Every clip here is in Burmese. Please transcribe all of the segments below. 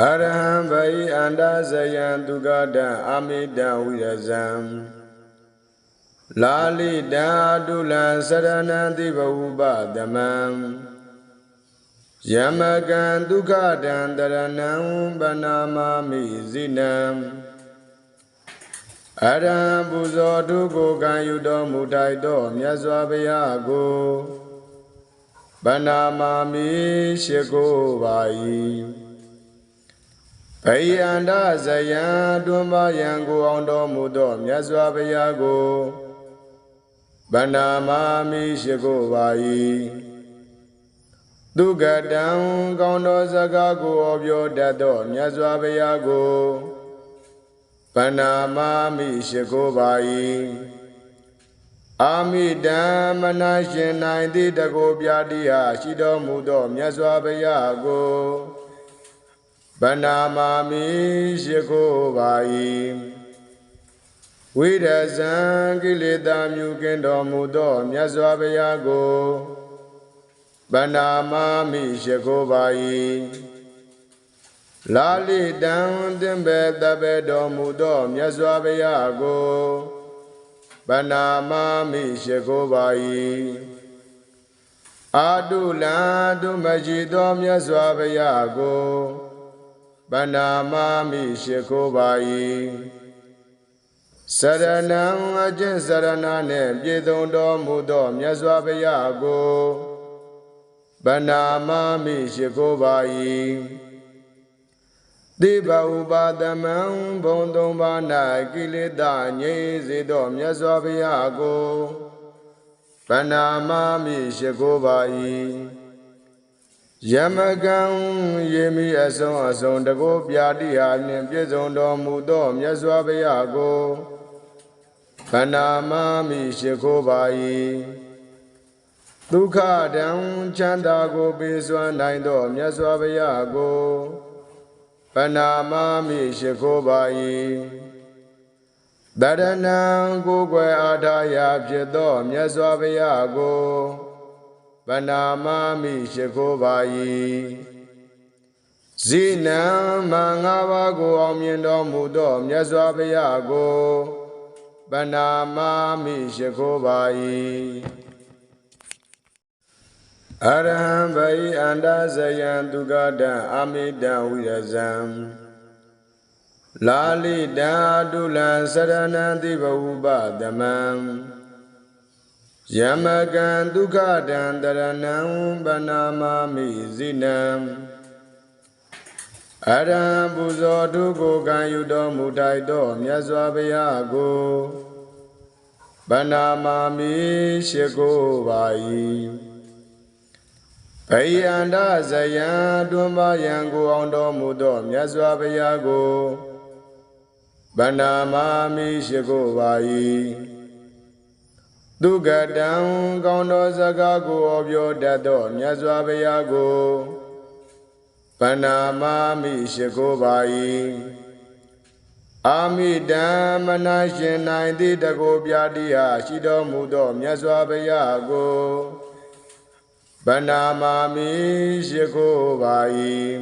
အရဟံဗိအန္တဇယံဒုက္ကတံအာမိတံဝိရဇံလာလိတံအတုလံစရဏံတိဘဝုပတမံယမကံဒုက္ခတံတရဏံဗနာမာမိဇိနံအရဟံပူဇော်တုကိုကံယူတော်မူထိုက်သောမြတ်စွာဘုရားကိုဗနာမာမိရှိကိုပါ၏ ဗိယန္တဇယံတွန်းပါယံကိုအောင်တော်မူသောမြတ်စွာဘုရားကိုဗနာမာမိရှိကိုပါ၏ဒုက္ကတံကောင်းသောစကားကိုအပြောတတ်သောမြတ်စွာဘုရားကိုဗနာမာမိရှိကိုပါ၏အာမိတံမနာရှင်နိုင်သည့်တကိုပြတိဟာရှိတော်မူသောမြတ်စွာဘုရားကို ဗနာမာမိရှိခိုးပါ၏ဝိရဇံကိလေသာမြူကင်းတော်မူသောမြတ်စွာဘုရားကိုဗနာမာမိရှိခိုးပါ၏လာလိတံတင်ပေတပေတော်မူသောမြတ်စွာဘုရားကိုဗနာမာမိရှိခိုးပါ၏အာတုလံဒုမရှိသောမြတ်စွာဘုရားကို ပဏာမာမိရှိခိုးပါ၏စရဏံအကျင့်စရဏနှင့်ပြည့်စုံတော်မူသောမြတ်စွာဘုရားကိုပဏာမာမိရှိခိုးပါ၏တိဘဥပါဒမံဘုံသုံးပါး၌ကိလေသာငြိမ်းစေသောမြတ်စွာဘုရားကိုပဏာမာမိရှိခိုးပါ၏ ယမကံယေမိအစုံအစုံတကောပြာတိဟာနှင့်ပြည့်စုံတော်မူသောမြတ်စွာဘုရားကိုခန္ဓာမမိရှိခိုးပါ၏ဒုက္ခတံချမ်းသာကိုပေးစွမ်းနိုင်သောမြတ်စွာဘုရားကိုခန္ဓာမမိရှိခိုးပါ၏တရဏံကိုယ်ွယ်အာထာယဖြစ်သောမြတ်စွာဘုရားကို ဗနာမမိရှိခိုးပါ၏ဇိနံမငါးပါးကိုအောင်မြင်တော်မူသောမြတ်စွာဘုရားကိုဗနာမမိရှိခိုးပါ၏အရဟံဗိအန္တဇယံဒုက္ကတံအာမိတံဝိရဇံလာလိတံတုလံစရဏံတိဘဝုပတမံ ယမကံဒုက္ခတံတရဏံပနာမာမိဇိနံအရဟံပူဇော်တုကိုကံယူတော်မူထိုက်သောမြတ်စွာဘုရားကိုဗနာမာမိရှိကိုပါ၏ဗိယန္တဇယံတွန်းပါယံကိုအောင်တော်မူသောမြတ်စွာဘုရားကိုဗနာမာမိရှိကိုပါ၏ ဒုက္ကတံကောင်းသောစကားကိုအပြောတတ်သောမြတ်စွာဘုရားကိုဗန္နာမာမိရှိခိုးပါ၏အာမိတံမနာရှင်နိုင်သည့်တကိုပြတိဟာရှိတော်မူသောမြတ်စွာဘုရားကိုဗန္နာမာမိရှိခိုးပါ၏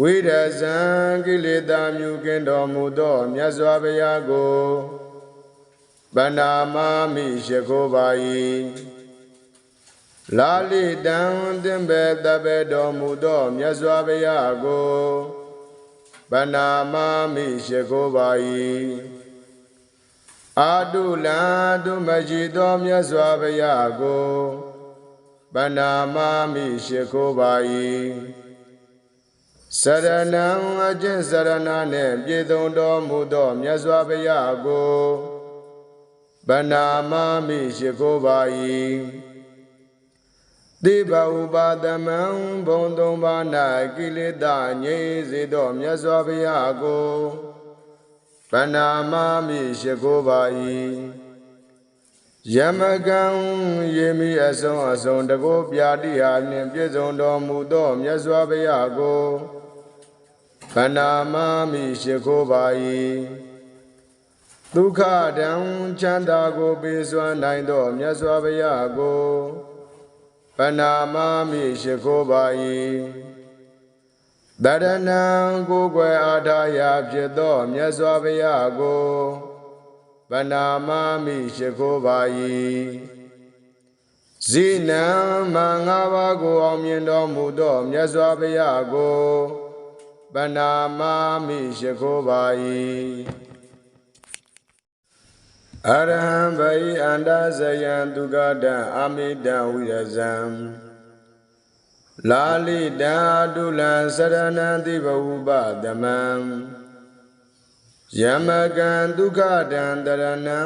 ဝိရဇံကိလေသာမြူကင်းတော်မူသောမြတ်စွာဘုရားကို ဗန္နာမမိရှိခိုးပါ၏လာလိတံတင်ပေတပေတော်မူသောမြတ်စွာဘုရားကိုဗန္နာမမိရှိခိုးပါ၏အာတုလံတုမရှိသောမြတ်စွာဘုရားကိုဗန္နာမမိရှိခိုးပါ၏စရဏံအကျင့်စရဏနှင့်ပြည့်စုံတော်မူသောမြတ်စွာဘုရားကို ဗနာမမိရှိခိုးပါ၏တိဘဥပါဒမံဘုံသုံးပါး၌ကိလေသာငြိမ်းစေသောမြတ်စွာဘုရားကိုဗနာမမိရှိခိုးပါ၏ယမကံယေမိအစုံအစုံတကောပြာတိဟာနှင့်ပြည့်စုံတော်မူသောမြတ်စွာဘုရားကိုဗနာမမိရှိခိုးပါ၏ ဒုက္ခတံချမ်းသာကိုပေးစွမ်းနိုင်သောမြတ်စွာဘုရားကိုပဏာမမိရှိခိုးပါ၏တရဏံကိုယ်ွယ်အားထားရာဖြစ်သောမြတ်စွာဘုရားကိုဗနာမမိရှိခိုးပါ၏ဇိနံမငါးပါးကိုအောင်မြင်တော်မူသောမြတ်စွာဘုရားကိုဗနာမမိရှိခိုးပါ၏ အရဟံဗိအန္တဇယံဒုက္ကတံအာမိတံဝိရဇံလာလိတံအတုလံစရဏံတိဘဝုပတမံယမကံဒုက္ခတံတရဏံ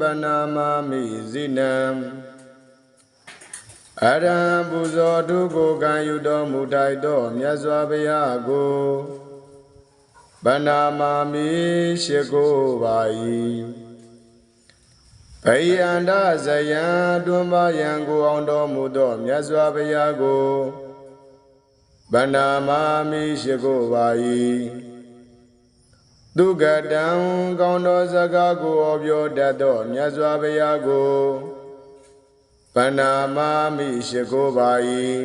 ဗနာမမိဇိနံအရဟံပူဇော်တုကိုကံယူတော်မူထိုက်သောမြတ်စွာဘုရားကိုဗနာမမိရှိကိုပါ၏ ဘိယန္တဇယံတွန်းပါယံကိုအောင်တော်မူသောမြတ်စွာဘုရားကိုဗန္နာမာမိရှိကိုပါ၏ဒုက္ကတံကောင်းသောစကားကိုအပြောတတ်သောမြတ်စွာဘုရားကိုဗန္နာမာမိရှိကိုပါ၏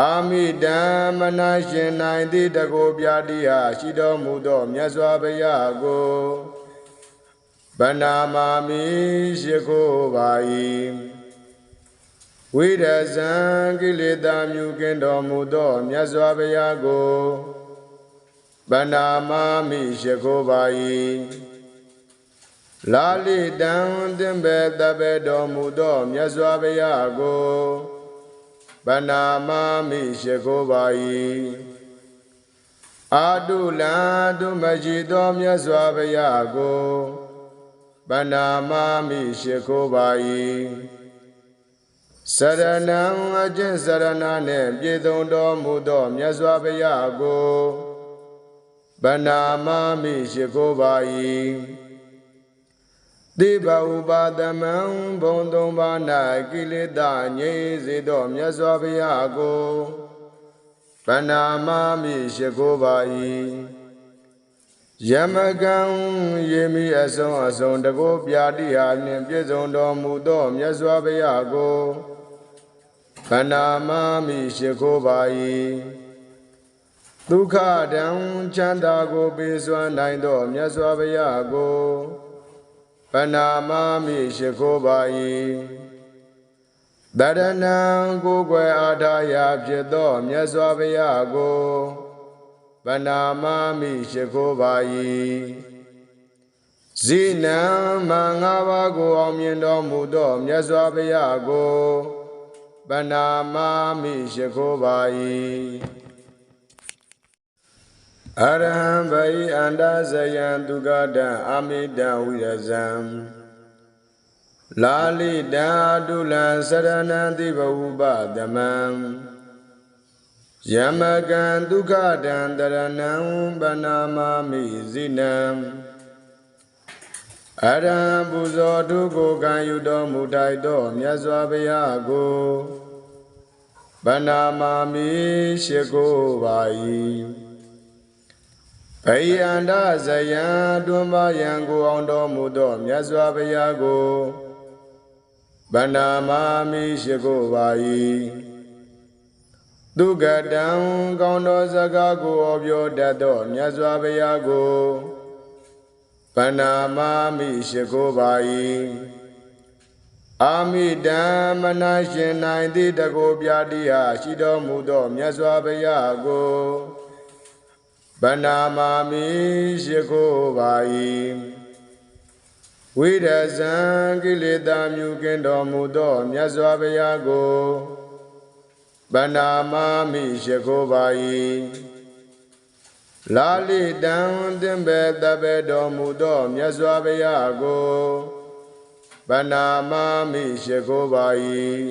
အာမိတံမနာရှင်နိုင်သည့်တကိုပြတိဟာရှိတော်မူသောမြတ်စွာဘုရားကို ဗန္နာမာမိရှိကိုပါ၏ဝိရဇံကိလေသာမြူကင်းတော်မူသောမြတ်စွာဘုရားကိုဗန္နာမာမိရှိခိုးပါ၏လာလိတံတင်ပေတပေတော်မူသောမြတ်စွာဘုရားကိုဗန္နာမာမိရှိခိုးပါ၏အာတုလံဒုမရှိသောမြတ်စွာဘုရားကို ဗန္နာမာမိရှိခိုးပါ၏စရဏံအကျင့်စရဏနှင့်ပြည့်စုံတော်မူသောမြတ်စွာဘုရားကိုဗနာမမိရှိခိုးပါ၏တိဘဥပါဒမံဘုံသုံးပါး၌ကိလေသာငြိမ်းစေသောမြတ်စွာဘုရားကိုဗနာမမိရှိခိုးပါ၏ ယမကံယေမိအစုံအစုံတကောပြာတိဟာနှင့်ပြည့်စုံတော်မူသောမြတ်စွာဘုရားကိုခန္ဓာမမိရှိခိုးပါ၏ဒုက္ခတံချမ်းသာကိုပေးစွမ်းနိုင်သောမြတ်စွာဘုရားကိုခန္ဓာမမိရှိခိုးပါ၏တရဏံကိုယ်ွယ်အားထားရာဖြစ်သောမြတ်စွာဘုရားကို ဗန္နာမမိရှိခိုးပါ၏ဇိနံမငါးပါးကိုအောင်မြင်တော်မူသောမြတ်စွာဘုရားကိုပနာမမိရှိခိုးပါ၏အရဟံဗိအန္တဇယံဒုက္ကတံအာမိတံဝိရဇံလာလိတံအတုလံစရဏံတိဘဝုပတမံ ယမကံဒုက္ခတံတရဏံပနာမမိဇိနံအရဟံပူဇော်ထုကိုကံယူတော်မူထိုက်သောမြတ်စွာဘုရားကိုဗန္နာမာမိရှိကိုပါ၏ဘိယန္တဇယံတွန်းပါယံကိုအောင်တော်မူသောမြတ်စွာဘုရားကိုဗန္နာမာမိရှိကိုပါ၏ ဒုက္ကတံကောင်းသောစကားကိုအပြောတတ်သောမြတ်စွာဘုရားကိုဗန္နာမာမိရှိကိုပါ၏အာမိတံမနာရှင်နိုင်သည့်တကိုပြတိဟာရှိတော်မူသောမြတ်စွာဘုရားကိုဗန္နာမာမိရှိခိုးပါ၏ဝိရဇံကိလေသာမြူကင်းတော်မူသောမြတ်စွာဘုရားကို ဗန္နာမာမိရှိခိုးပါ၏လာလိတံတင်ပေတပေတော်မူသောမြတ်စွာဘုရားကိုဗနာမမိရှိခိုးပါ၏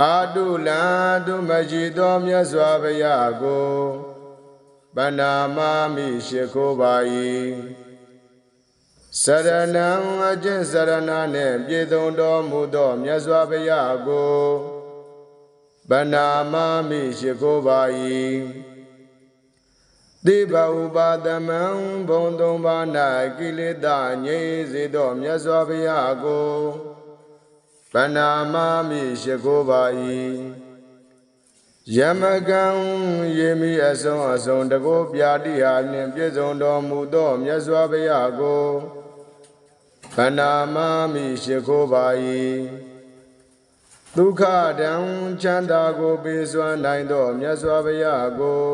အာတုလံတုမရှိသောမြတ်စွာဘုရားကိုဗနာမမိရှိခိုးပါ၏စရဏံအကျင့်စရဏနှင့်ပြည့်စုံတော်မူသောမြတ်စွာဘုရားကို ဗနာမမိရှိခိုးပါ၏တိဘဥပါဒမံဘုံသုံးပါး၌ကိလေသာငြိမ်းစေသောမြတ်စွာဘုရားကိုဗန္နာမမိရှိခိုးပါ၏ယမကံယေမိအစုံအစုံတကောပြာတိဟာနှင့်ပြည့်စုံတော်မူသောမြတ်စွာဘုရားကိုခန္ဓာမမိရှိခိုးပါ၏ ဒုက္ခတံချမ်းသာကိုပေးစွမ်းနိုင်သောမြတ်စွာဘုရားကို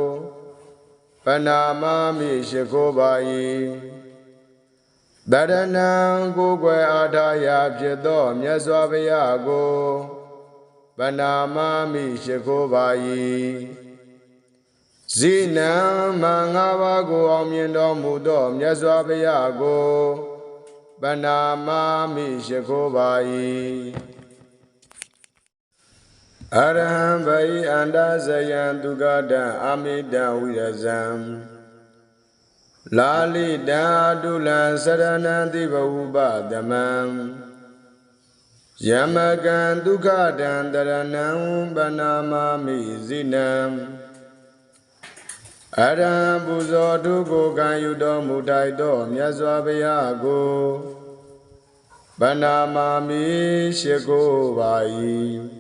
ခန္ဓာမမိရှိခိုးပါ၏တရဏံကိုယ်ွယ်အားထားရာဖြစ်သောမြတ်စွာဘုရားကိုဗနာမမိရှိခိုးပါ၏ဇိနံမငါးပါးကိုအောင်မြင်တော်မူသောမြတ်စွာဘုရားကိုဗနာမမိရှိခိုးပါ၏ အရဟံဗိအန္တဇယံဒုက္ကတံအာမိတံဝိရဇံလာလိတံဒုလံစရဏံတိဘဝုပတမံယမကံဒုက္ခတံတရဏံပနာမမိဇိနံအရံပူဇော်ဒုက္ခကံယူတော်မူထိုက်သောမြတ်စွာဘုရားကိုပနာမမိရှိကိုပါ၏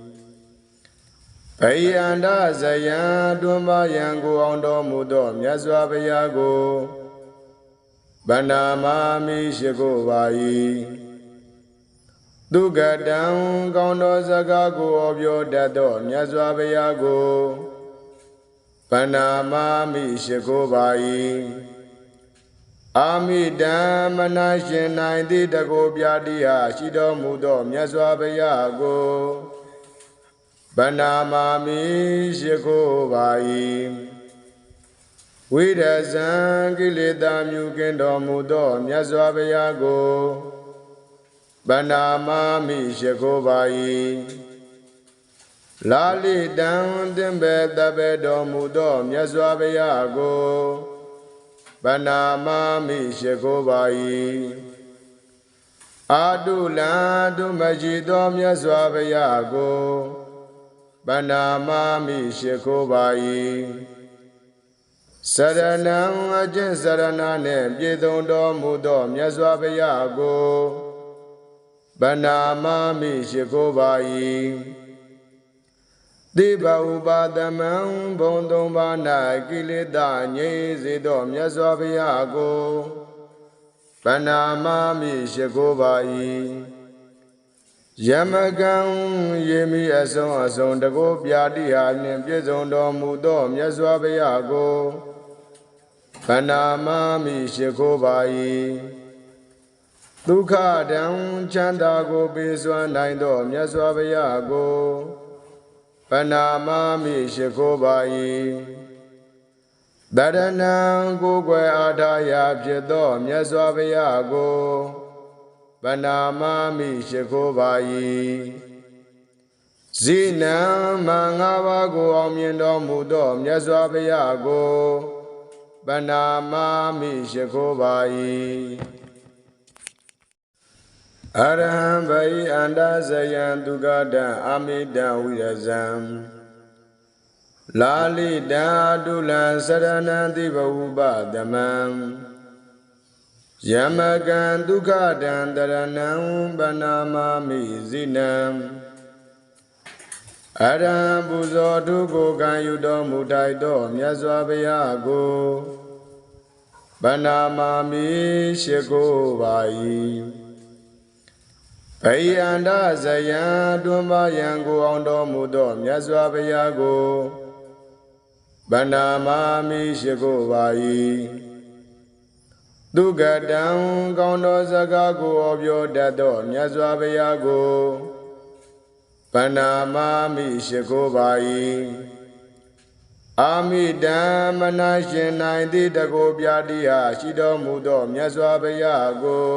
ဘယံဒဇယံတွန်းပါယံကိုအောင်တော်မူသောမြတ်စွာဘုရားကိုဗန္နာမမိရှိကိုပါ၏ဒုက္ကတံကောင်းသောစကားကိုအပြောတတ်သောမြတ်စွာဘုရားကိုဗန္နာမမိရှိကိုပါ၏အာမိတံမနာရှင်နိုင်သည့်တကိုပြတိဟာရှိတော်မူသောမြတ်စွာဘုရားကို ဗန္နာမမိရှိကိုပါ၏ဝိရဇံကိလေသာမြူကင်းတော်မူသောမြတ်စွာဘုရားကိုဗန္နာမမိရှိခိုးပါ၏လာလိတံသင်္ဘေတပေတော်မူသောမြတ်စွာဘုရားကိုဗန္နာမမိရှိခိုးပါ၏အာတုလံဒုမကြီးသောမြတ်စွာဘုရားကို ဗန္နာမမိရှိခိုးပါ၏စရဏံအကျင့်စရဏနှင့်ပြည့်စုံတော်မူသောမြတ်စွာဘုရားကိုဗန္နာမမိရှိခိုးပါ၏တိဘဥပါဒမံဘုံသုံးပါး၌ကိလေသာငြိစေသောမြတ်စွာဘုရားကိုဗန္နာမမိရှိခိုးပါ၏ ယမကံယေမိအစုံအစုံတကောပြာတိဟာနှင့်ပြည့်စုံတော်မူသောမြတ်စွာဘုရားကိုဗန္နာမမိရှိခိုးပါ၏ဒုက္ခတံချမ်းသာကိုပေးစွမ်းနိုင်သောမြတ်စွာဘုရားကိုပဏာမမိရှိခိုးပါ၏တရဏံကိုယ်ွယ်အားထားရာဖြစ်သောမြတ်စွာဘုရားကို ပဏာမမိရှိခိုးပါ၏ဇိနံမငါးပါးကိုအောင်မြင်တော်မူသောမြတ်စွာဘုရားကိုပဏာမမိရှိခိုးပါ၏အရဟံဗိအန္တဇယံဒုက္ကတံအာမိတံဝိရဇံလာလိတံဒုလံစရဏံတိဘဝုပတမံ ယမကံဒုက္ခတံတရဏံပနာမမိဇိနံအရံပူဇော်ဒုက္ခကံယူတော်မူထိုက်သောမြတ်စွာဘုရားကိုဗနာမမိရှိကိုပါ၏ဗယံဒဇယံတွန်းပါယံကိုအောင်တော်မူသောမြတ်စွာဘုရားကိုဗန္နာမမိရှိကိုပါ၏ ဒုက္ကတံကောင်းသောစကားကိုအပြောတတ်သောမြတ်စွာဘုရားကိုဗန္နာမမိရှိကိုပါ၏အာမိတံမနာရှင်နိုင်သည့်တကိုပြတိဟာရှိတော်မူသောမြတ်စွာဘုရားကို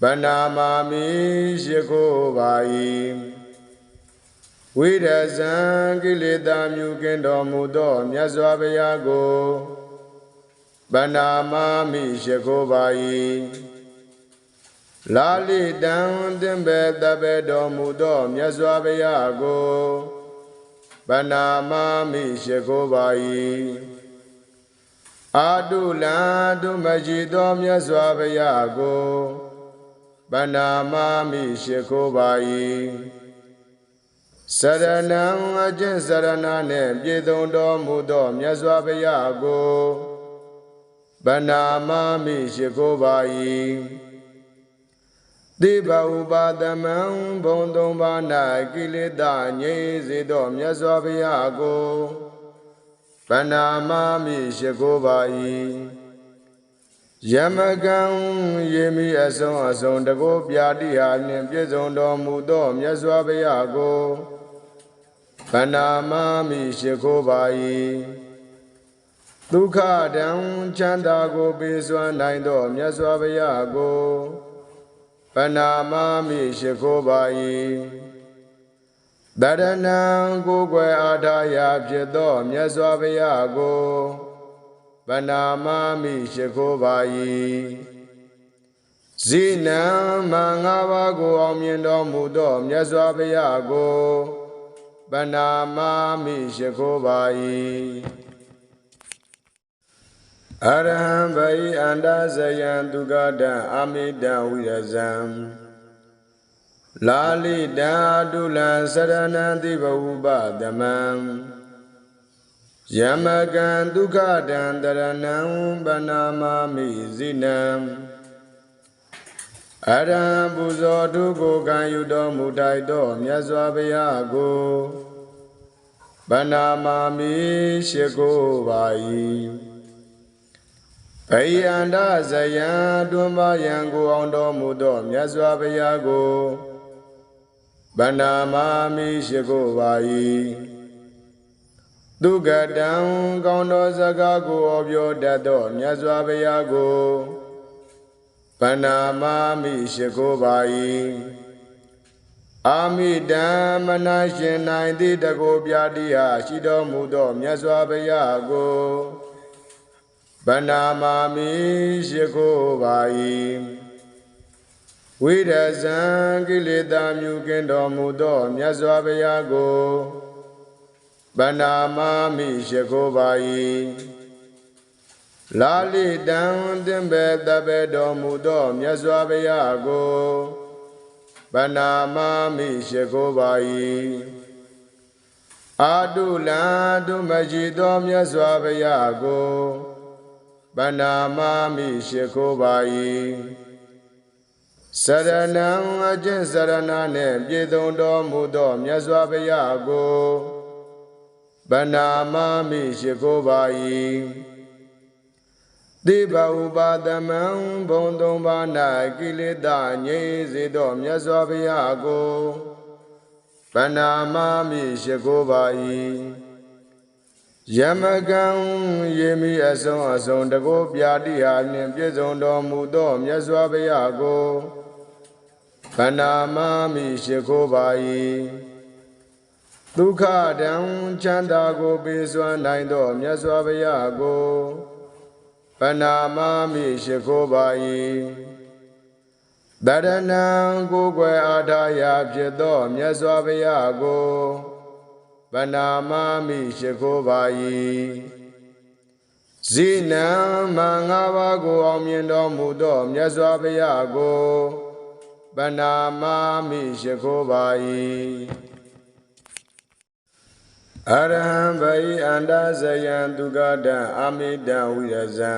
ဗန္နာမာမိရှိခိုးပါ၏ဝိရဇံကိလေသာမြူကင်းတော်မူသောမြတ်စွာဘုရားကို ဗန္နာမာမိရှိခိုးပါ၏လာလိတံသင်္ဘေတပေတော်မူသောမြတ်စွာဘုရားကိုဗန္နာမာမိရှိခိုးပါ၏အာတုလံဒုမကြီးသောမြတ်စွာဘုရားကိုဗန္နာမမိရှိခိုးပါ၏စရဏံအကျင့်စရဏနှင့်ပြည့်စုံတော်မူသောမြတ်စွာဘုရားကို ဗနာမမိရှိခိုးပါ၏တိဘဥပါဒမံဘုံသုံးပါး၌ကိလေသာငြိမ်းစေသောမြတ်စွာဘုရားကိုဗနာမမိရှိခိုးပါ၏ယမကံယေမိအစုံအစုံတကောပြာတိဟာနှင့်ပြည့်စုံတော်မူသောမြတ်စွာဘုရားကိုဗနာမမိရှိခိုးပါ၏ ဒုက္ခတံချမ်းသာကိုပေးစွမ်းနိုင်သောမြတ်စွာဘုရားကိုဗနာမမိရှိခိုးပါ၏တရဏံကိုယ်ွယ်အာထာယဖြစ်သောမြတ်စွာဘုရားကိုဗနာမမိရှိခိုးပါ၏ဇိနံမင်္ဂပါးကိုအောင်မြင်တော်မူသောမြတ်စွာဘုရားကိုဗနာမမိရှိခိုးပါ၏ အရဟံဗိအန္တဇယံဒုက္ကတံအာမိတံဝိရဇံလာလိတံဒုလံစရဏံတိဘဝုပဒမံယမကံဒုက္ခတံတရဏံဗနာမမိဇိနံအရဟံပူဇော်တုကိုခံယူတော်မူထိုက်သောမြတ်စွာဘုရားကိုဗနာမမိရှိကိုပါ၏ ဗိယန္တဇယံတွန်းပါယံကိုအောင်တော်မူသောမြတ်စွာဘုရားကိုဗနာမမိရှိကိုပါ၏ဒုက္ကတံကောင်းသောစကားကိုအပြောတတ်သောမြတ်စွာဘုရားကိုဗနာမမိရှိကိုပါ၏အာမိတံမနာရှင်နိုင်သည့်တကိုပြာတိဟာရှိတော်မူသောမြတ်စွာဘုရားကို ဗနာမာမိရှိခိုးပါ၏ဝိရဇံကိလေသာမြူကင်းတော်မူသောမြတ်စွာဘုရားကိုဗနာမာမိရှိခိုးပါ၏လာလိတံသင်္ဘေတပေတော်မူသောမြတ်စွာဘုရားကိုဗနာမာမိရှိခိုးပါ၏အာတုလံတုမရှိသောမြတ်စွာဘုရားကို ဗနာမာမိရှိခိုးပါ၏စရဏံအကျင့်စရဏနှင့်ပြည့်စုံတော်မူသောမြတ်စွာဘုရားကိုဗနာမာမိရှိခိုးပါ၏တိဘဥပါဒမံဘုံသုံးပါး၌ကိလေသာငြိမ်းစေသောမြတ်စွာဘုရားကိုဗနာမာမိရှိခိုးပါ၏ ယမကံယေမိအစုံအစုံတကောပြာတိဟာနှင့်ပြည့်စုံတော်မူသောမြတ်စွာဘုရားကိုဗနာမာမိရှိခိုးပါ၏ဒုက္ခတံချမ်းသာကိုပေးစွမ်းနိုင်သောမြတ်စွာဘုရားကိုဗနာမာမိရှိခိုးပါ၏တရဏံကိုယ်ွယ်အာထာယဖြစ်သောမြတ်စွာဘုရားကို ဗနာမာမိရှိခိုးပါ၏ဇိနံမင်္ဂပါးကိုအောင်မြင်တော်မူသောမြတ်စွာဘုရားကိုဗနာမာမိရှိခိုးပါ၏အရဟံဗိအန္တဇယံဒုက္ကတံအာမိတံဝိရဇံ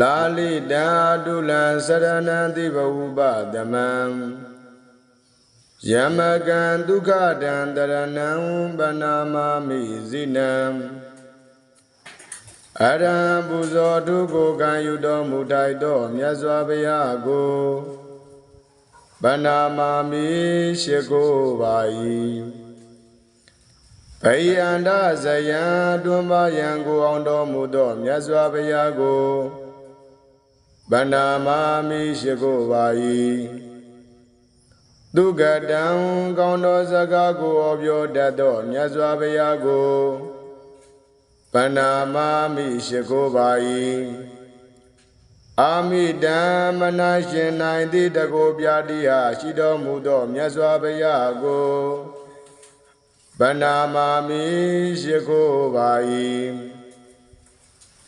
လာလိတံဒုလံစရဏံတိဘဝုပဒမံ ယမကံဒုက္ခတံတရဏံဗနာမာမိဇိနံအရဟံပူဇော်တုကိုခံယူတော်မူထိုက်သောမြတ်စွာဘုရားကိုဗနာမာမိရှိကိုပါ၏ဗိယန္တဇယံတွန်းပါယံကိုအောင်တော်မူသောမြတ်စွာဘုရားကိုဗနာမာမိရှိကိုပါ၏ ဒုက္ကတံကောင်းသောစကားကိုအပြောတတ်သောမြတ်စွာဘုရားကိုဗနာမာမိရှိကိုပါ၏အာမိတံမနာရှင်နိုင်သည့်တကိုပြာတိဟာရှိတော်မူသောမြတ်စွာဘုရားကိုဗနာမာမိရှိခိုးပါ၏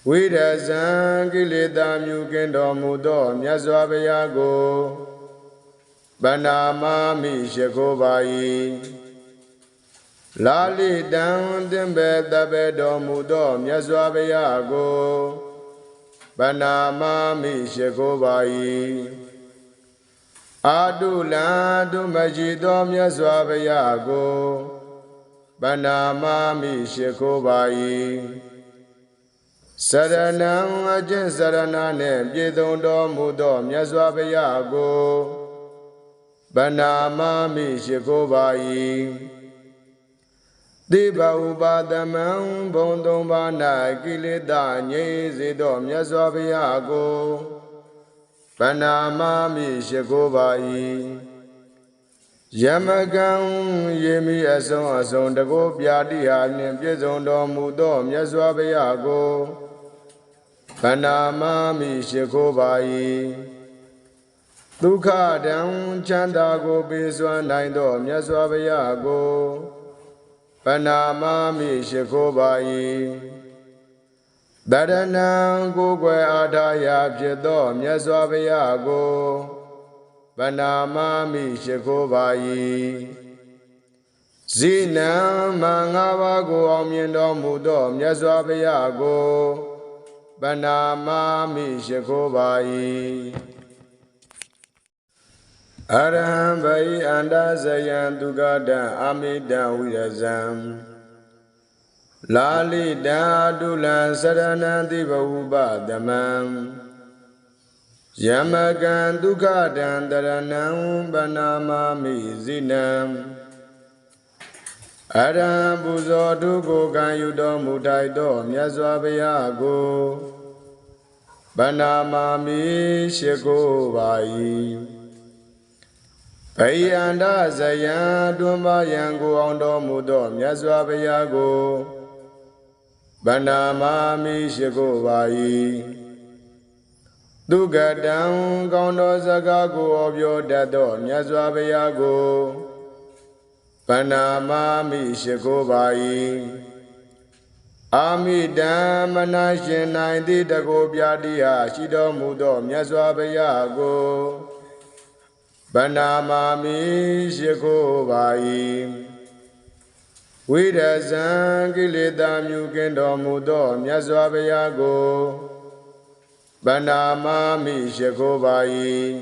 ဝိရဇံကိလေသာမြူကင်းတော်မူသောမြတ်စွာဘုရားကို ဗဗန္နာမာမိရှိခိုးပါ၏လာလိတံတင်ပေတပေတော်မူသောမြတ်စွာဘုရားကိုဗန္နာမာမိရှိခိုးပါ၏အာတုလံဒုမရှိသောမြတ်စွာဘုရားကိုဗန္နာမာမိရှိခိုးပါ၏စရဏံအကျင့်စရဏနှင့်ပြည့်စုံတော်မူသောမြတ်စွာဘုရားကို ဗန္နာမာမိရှိခိုးပါ၏တိဘဥပါဒမံဘုံသုံးပါး၌ကိလေသာငြိမ်းစေသောမြတ်စွာဘုရားကိုဗန္နာမာမိရှိခိုးပါ၏ယမကံယေမိအစုံအစုံတကောပြာတိဟာနှင့်ပြည့်စုံတော်မူသောမြတ်စွာဘုရားကိုဗန္နာမာမိရှိခိုးပါ၏ ဒုက္ခတံချမ်းသာကိုပေးစွမ်းနိုင်သောမြတ်စွာဘုရားကိုဗန္နာမာမိရှိခိုးပါ၏တရဏံကိုယ်ွယ်အာထာယဖြစ်သောမြတ်စွာဘုရားကိုဗန္နာမာမိရှိခိုးပါ၏ဇိနံမင်္ဂပါးကိုအောင်မြင်တော်မူသောမြတ်စွာဘုရားကိုဗန္နာမာမိရှိခိုးပါ၏ အရဟံဗိအန္တဇယံဒုက္ကတံအာမိတံဝိရဇံလာလိတံဒုလံစရဏံတိဘဝုပတမံယမကံဒုက္ခတံတရဏံဗနာမာမိဇိနံအရဟံပူဇော်တုကိုကံယူတော်မူထိုက်သောမြတ်စွာဘုရားကိုဗနာမာမိရှိကိုပါ၏ ဗိယန္တဇယံတွန်းပါယံကိုအောင်တော်မူသောမြတ်စွာဘုရားကိုဗန္နာမာမိရှိကိုပါ၏ဒုက္ကတံကောင်းသောစကားကိုအပြောတတ်သောမြတ်စွာဘုရားကိုဗန္နာမာမိရှိကိုပါ၏အာမိတံမနာရှင်နိုင်သည့်တကိုပြတိဟာရှိတော်မူသောမြတ်စွာဘုရားကိုဗ န္နာမာမိရှိခိုးပါ၏ဝိရဇံကိလေသာမြူကင်းတော်မူသောမြတ်စွာဘုရားကိုဗန္နာမာမိရှိခိုးပါ၏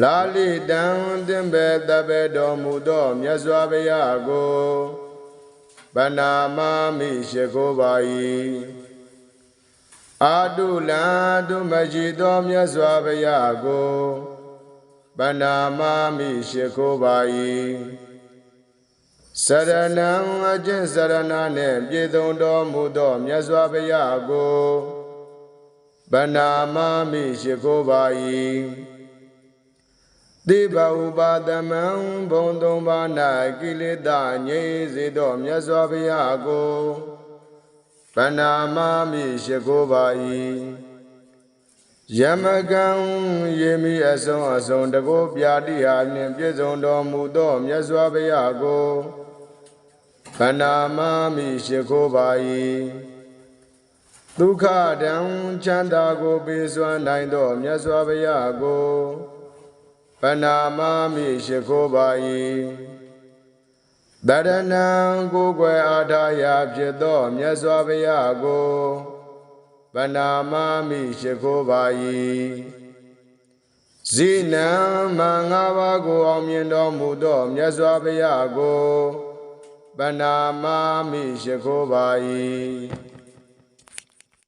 လာလိတံတင်ပေတပေတော်မူသောမြတ်စွာဘုရားကိုဗန္နာမာမိရှိခိုးပါ၏အာတုလံတုမရှိသောမြတ်စွာဘုရားကို ဗန္နာမာမိရှိခိုးပါ၏စရဏံအကျင့်စရဏနှင့်ပြည့်စုံတော်မူသောမြတ်စွာဘုရားကိုဗန္နာမာမိရှိခိုးပါ၏တိဘဥပါဒမံဘုံသုံးပါး၌ကိလေသာငြိမ်းစေသောမြတ်စွာဘုရားကိုဗန္နာမာမိရှိခိုးပါ၏ ယမကံယေမိအစုံအစုံတကောပြာတိဟာနှင့်ပြည့်စုံတော်မူသောမြတ်စွာဘုရားကိုခန္ဓာမာမိရှိခိုးပါ၏ဒုက္ခတံချမ်းသာကိုပေးစွမ်းနိုင်သောမြတ်စွာဘုရားကိုဗန္နာမာမိရှိခိုးပါ၏တရဏံကိုယ်ွယ်အာထာယဖြစ်သောမြတ်စွာဘုရားကို ဗန္နာမာမိရှိခိုးပါ၏ဇိနံမင်္ဂပါးကိုအောင်မြင်တော်မူသောမြတ်စွာဘုရားကိုဗန္နာမာမိရှိခိုးပါ၏